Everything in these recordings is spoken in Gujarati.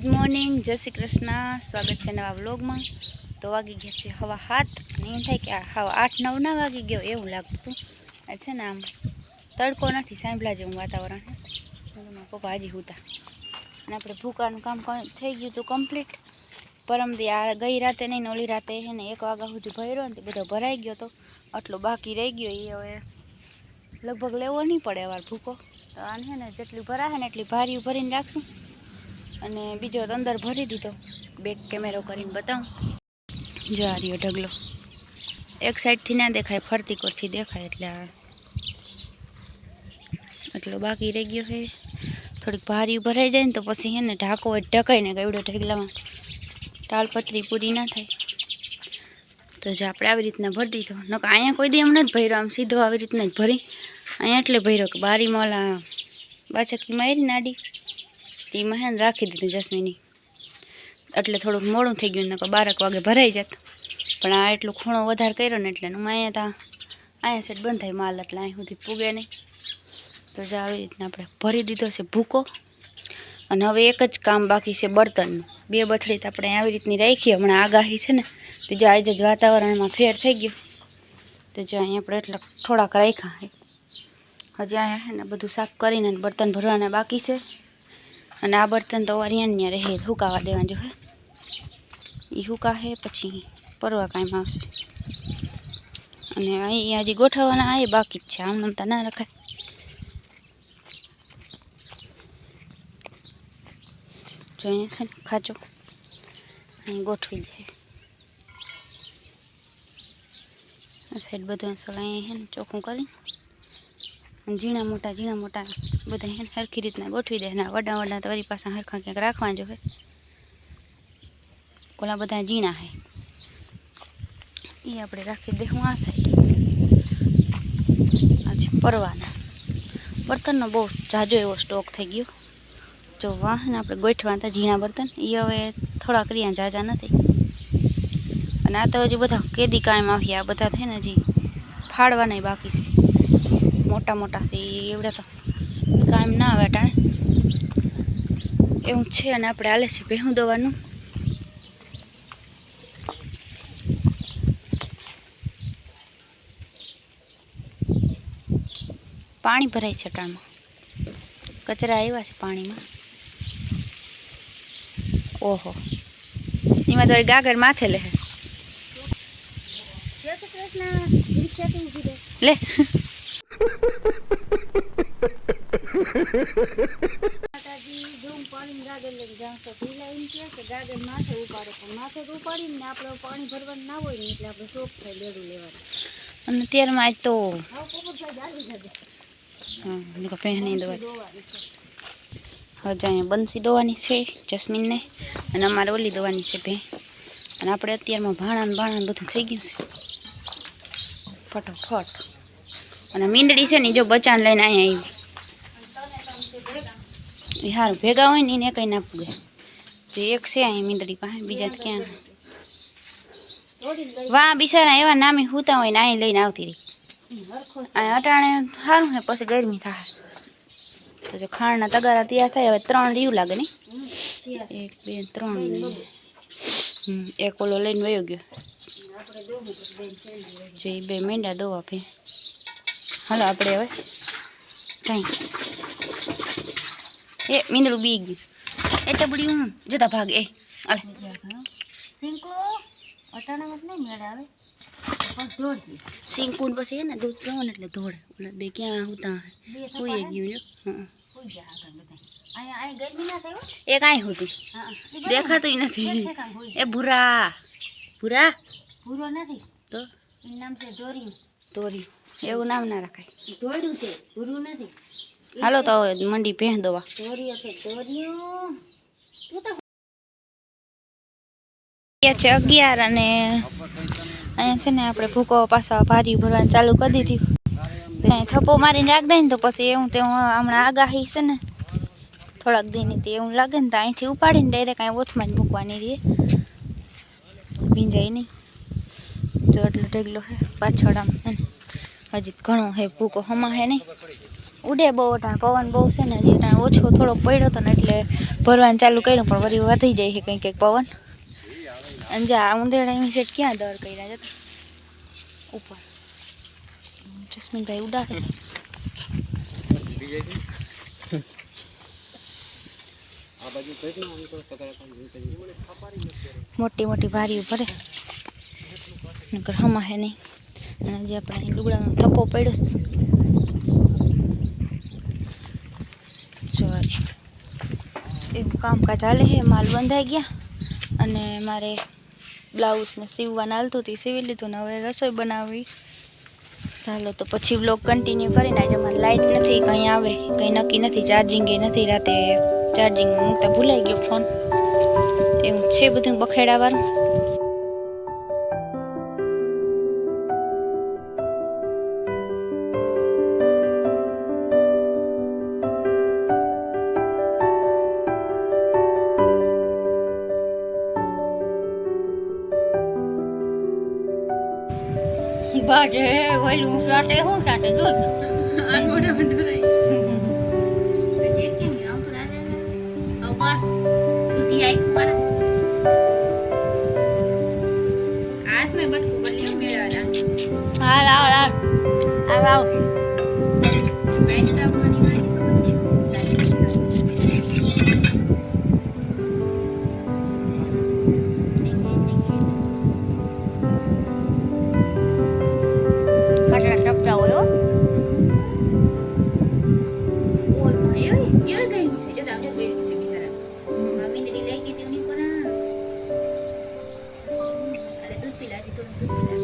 ગુડ મોર્નિંગ જય શ્રી કૃષ્ણ. સ્વાગત છે નવા વ્લોગમાં. તો વાગી ગયા છે હવા હાથ અને એમ થાય કે હવા આઠ, નવ ના વાગી ગયો એવું લાગતું હતું. છે ને આમ તડકો નથી સાંભળા જેવું વાતાવરણ પપ્પા હજી હુતા. અને આપણે ભૂકાનું કામ થઈ ગયું હતું કમ્પ્લીટ પરમદી આ ગઈ રાતે નહીં ઓલી રાતે છે એક વાગ્યા સુધી ભર્યો ને બધો ભરાઈ ગયો તો આટલો બાકી રહી ગયો એ હવે લગભગ લેવો નહીં પડે વાર ભૂકો. તો આને છે ને જેટલી ભરાશે ને એટલી ભારી ભરીને રાખશું. અને બીજો તો અંદર ભરી દીધો. બેક કેમેરો કરીને બતાવું. જો આ રહ્યો ઢગલો. એક સાઈડથી ના દેખાય, ફરતી કોરથી દેખાય એટલે એટલો બાકી રહી ગયો છે. થોડીક ભારી ભરાઈ જાય ને તો પછી એને ઢાંકો હોય ઢકાઈ ને ગયડો ઢગલામાં. તાલપત્રી પૂરી ના થાય. તો જો આપણે આવી રીતના ભરી દીધો. નકર અહીંયા કોઈ દી એમ નથી ભર્યો, આમ સીધો આવી રીતના જ ભરી. અહીંયા એટલે ભર્યો કે બારીમાં ઓલા બાચકી મારી નાડી. તેમાં હે ને રાખી દીધું જસ્મીની. એટલે થોડુંક મોડું થઈ ગયું, નકર બારક વાગે ભરાઈ જત. પણ આ એટલું ખૂણો વધારે કર્યો ને એટલે અહીંયા તા અહીંયા સેટ બંધ થાય માલ, એટલે અહીં સુધી પૂગે નહીં. તો જે આવી રીતના આપણે ભરી દીધો છે ભૂકો. અને હવે એક જ કામ બાકી છે બળતણનું. બે બથડી તો આપણે આવી રીતની રાખીએ, હમણાં આગાહી છે ને. તો જો આજે જ વાતાવરણમાં ફેર થઈ ગયો. તો જો અહીંયા આપણે એટલા થોડાક રાખ્યા હજી અહીંયા છે ને બધું સાફ કરીને બર્તન ભરવાના બાકી છે. અને આ બર્તન તો અહીંયા ને ત્યાં રહે, હુકાવા દેવા જો હે. એ હુકાશે પછી પરવા કામ આવશે અને અહીંયા હજી ગોઠવવાના આ એ બાકી જ છે, આમ નમતા ના રખાય. જો અહીંયા છે ને ખાચો અહીં ગોઠવી દે. આ સાઈડ બધું અસલ અહીંયા છે ને, ચોખ્ખું કરી. અને ઝીણા મોટા ઝીણા મોટા, બધા એને સરખી રીતના ગોઠવી દે. અને વડા વડા તો પાછા હરખા ક્યાંક રાખવા જોઈએ ઓલા બધા ઝીણા છે એ આપણે રાખી દેવું આ સાઈડ આ છે પરવાના. બર્તનનો બહુ જાજો એવો સ્ટોક થઈ ગયો. જો વાહન આપણે ગોઠવા હતા ઝીણા બર્તન. એ હવે થોડા કર્યા જાજા નથી. અને આ તો હજી બધા કેદી કાયમ આવ્યા. આ બધા થઈને હજી ફાડવાના બાકી છે. મોટા મોટા છે એવડા તો કામ ના આવે ટાણે એવું છે અને આપણે હાલે છે ભેહું દવાનું. પાણી ભરાય છે ટાણમાં કચરા આવ્યા છે પાણીમાં. ઓહો. એમાં તો ગાગર માથે લે લે. માતાજી ધૂમ પાણી ગાગર લઈને તો ઢીલા એમ કે ગાગર માથે ઉપાડે. પણ માથે તો ઉપાડીને ને આપણે પાણી ભરવાનું ના હોય ને એટલે આપણે શોખ થાય લેડું લેવાનું. અને અત્યારમાં આજ તો હા પહેની દવા હવે અહીંયા બંસી દોવાની છે જસ્મીનને. અને અમારે ઓલી દોવાની છે ભે અને આપણે અત્યારમાં ભાણા ને ભાણા બધું થઈ ગયું છે. ફટોફટ. અને મીંદડી છે ને જો બચાણ લઈને અહીંયા આવી. એ સારું ભેગા હોય ને એને કંઈ ના પૂગે. જે એક છે અહીં મીંદડી પાસે, બીજા ક્યાં? વાહ, બિચારા એવા નામી હુતા હોય ને અહીં લઈને આવતી રહી. અહીં અટાણે સારું ને, પછી ગરમી થાય. તો જો ખાંડના તગારા તૈયાર થાય, હવે ત્રણ રીવ લાગે ને એક, બે, ત્રણ એક ઓલો લઈને વયો ગયો. જે બે મેંડા દો પે હાલો, આપણે હવે કઈ એ મીંદડું બી ગયું એ ટબડી હું જોતા ભાગ એ. સિંકો અટાણામાં નહીં મેળ આવે. સિંક પૂન પછી હે ને દૂધ પીવો ને એટલે ધોળે ઓલા બે ક્યાં હોતા કોઈ ગયું જો એ કાંઈ હોતું. દેખાતું નથી. એ ભૂરા. ભૂરા? પૂરો નથી. તો? નામ છે દોર્યું તોરી એવું નામ ના રાખાય. તોડ્યું છે પૂરું નથી. હાલો તો હવે મંડી ભેં દવા. તોરીઓ છે દોર્યું તું તો ગયા છે અગિયાર અને અહીંયા છે ને આપણે ભૂકો પાછા ભારી ભરવાનું ચાલુ કરી દીધી. થપ્પો મારીને રાખ દે ને તો પછી એવું તે હમણાં આગાહી છે ને. થોડાક દીની તે એવું લાગે ને તો અહીંથી ઉપાડીને ડાયરેક્ટ અહીં ઓથમાં જ મૂકવાની રહે. ભીંજાય નહીં. જો એટલો ઢગલો હે પાછળ આમ હજી ઘણો હે ભૂકો હમા હે નહીં. ઉડે બહુ, અટાણ પવન બહુ છે ને, હજી અટાણ ઓછો થોડોક પડ્યો હતો ને એટલે ભરવાનું ચાલુ કર્યું, પણ વળી વધી જાય છે કંઈક કંઈક પવન. અને જા ઉંદેડા એમ સેટ ક્યાં દર કર્યા જતા? ઉપર. જસ્મીનભાઈ ઉડાડે મોટી મોટી ભારી ભરે. નકર હમા હે નહીં. અને જે આપણે લુગડાનો થપ્પો પડ્યો જો એવું કામકાજ હાલે છે માલ બંધાઈ ગયા. અને મારે બ્લાઉઝને સીવવાનું હાલતું હતી સીવી લીધું ને હવે રસોઈ બનાવવી ચાલો તો પછી બ્લોગ કન્ટિન્યુ કરીને આજે મારે લાઇટ નથી, કંઈ આવે, કંઈ નક્કી નથી ચાર્જિંગ એ નથી, રાતે ચાર્જિંગમાં મૂકતા ભૂલાઈ ગયો ફોન એવું છે બધું બખેડાવાળું બાજે ઓલું સાટે હું સાટે જો આન મોઢા જો અમારે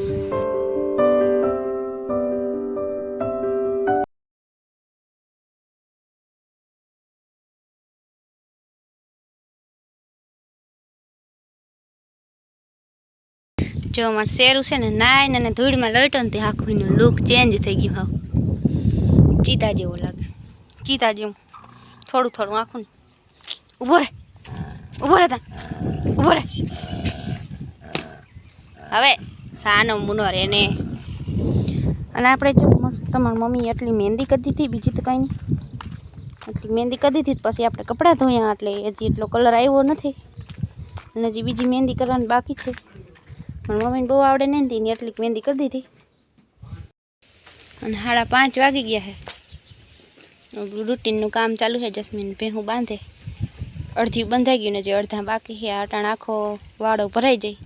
શેરું છે ને નાઈને અને ધૂળમાં લઈટો ને તે આખું લુક ચેન્જ થઈ ગયું હાવ. ચીતા જેવો લાગે. ચીતા જેવું. થોડું થોડું આખું ને. ઊભો રે. ઊભો રે તા. ઊભો રે. હવે સાનો મુનો રે ને. અને આપણે જો મસ્ત તમારી મમ્મી એટલી મહેંદી કરી દીધી, બીજી તો કાંઈ નહીં. એટલી મહેંદી કરી દીધી, પછી આપણે કપડાં ધોયા, એટલે હજી એટલો કલર આવ્યો નથી. અને હજી બીજી મહેંદી કરવાની બાકી છે. પણ મમ્મીને બહુ આવડે નહીં ને એટલી મહેંદી કરી દીધી. અને સાડા પાંચ વાગી ગયા છે રૂટીનનું કામ ચાલુ છે જસ્મીન ભેહું બાંધે. અડધી બંધાઈ ગયું ને જે અડધા બાકી છે આટાણ આખો વાળો ભરાઈ જાય.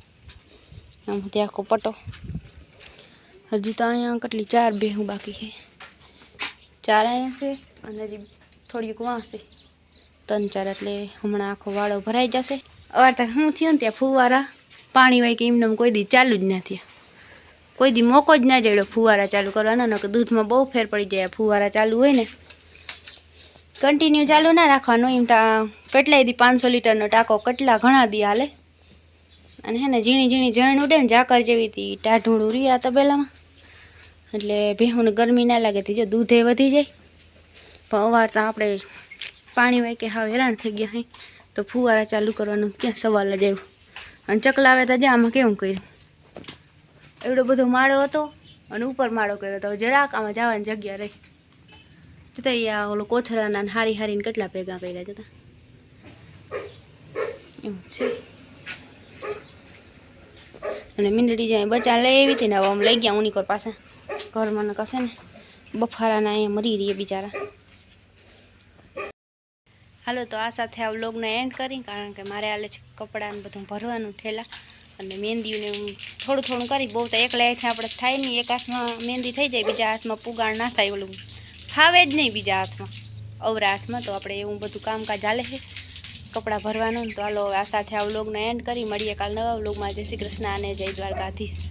આમાંથી આખો પટો. હજી તો અહીંયા કેટલી ચાર બેહું બાકી છે. ચાર અહીંયા છે અને હજી થોડીક વાંસે ત્રણ ચાર એટલે હમણાં આખો વાળો ભરાઈ જશે. અવાર તક શું થયું ને ત્યાં ફુવારા? પાણી વાય કે એમને કોઈ દી ચાલુ જ ના થયા. કોઈ દી મોકો જ ના જડ્યો ફુવારા ચાલુ કરવાનો, નકર દૂધમાં બહુ ફેર પડી જાય ફુવારા ચાલુ હોય ને. કન્ટિન્યુ ચાલુ ના રાખવાનું, એમ તા કેટલાય દી પાંચસો લીટરનો ટાંકો કેટલા ઘણા દી હાલે? અને હે ને ઝીણી ઝીણી જણ ઉડે ને ઝાકર જેવી હતી ટાઢુંડું રહ્યા તબેલામાં. એટલે ભેહુંને ગરમી ના લાગે તી જો દૂધે વધી જાય. પણ અવાર તો આપણે પાણી વાય કે હેરાન થઈ ગયા હે. તો ફુવારા ચાલુ કરવાનું ક્યાં સવાલ જ આવ્યો. અને ચકલા આવે તો જા, આમાં કેવું કર્યું? એવડો બધો માળો હતો અને ઉપર માળો કર્યો હતો જરાક આમાં જવાની જગ્યા રહી. જતા આ ઓલો કોથરાના હારી હારીને કેટલા ભેગા કર્યા જતા. એવું છે. અને મીંદડી જાય બચા લઈ હતી ને હવે આમ લઈ ગયા ઉનીકોર પાસે. ઘરમાં ને કશે ને, બફારાના અહીંયા મરી રહીએ બિચારા. હાલો, તો આ સાથે આ વ્લોગને એન્ડ કરી, કારણ કે મારે હાલે છે કપડાં ને બધું ભરવાનું થેલા. અને મહેંદીને થોડું થોડું કરી, બહુ તો એકલા હાથે આપણે થાય નહીં, એક હાથમાં મહેંદી થઈ જાય, બીજા હાથમાં પુગાણ ના થાય, ઓલું ફાવે જ નહીં બીજા હાથમાં. અવરા હાથમાં તો આપણે એવું બધું કામકાજ હાલે છે. કપડાં ભરવાનું તો હાલો આ સાથે આ વ્લોગને એન્ડ કરી. મળીએ કાલ નવા વ્લોગમાં જય શ્રી કૃષ્ણ અને જય દ્વારકાધીશ.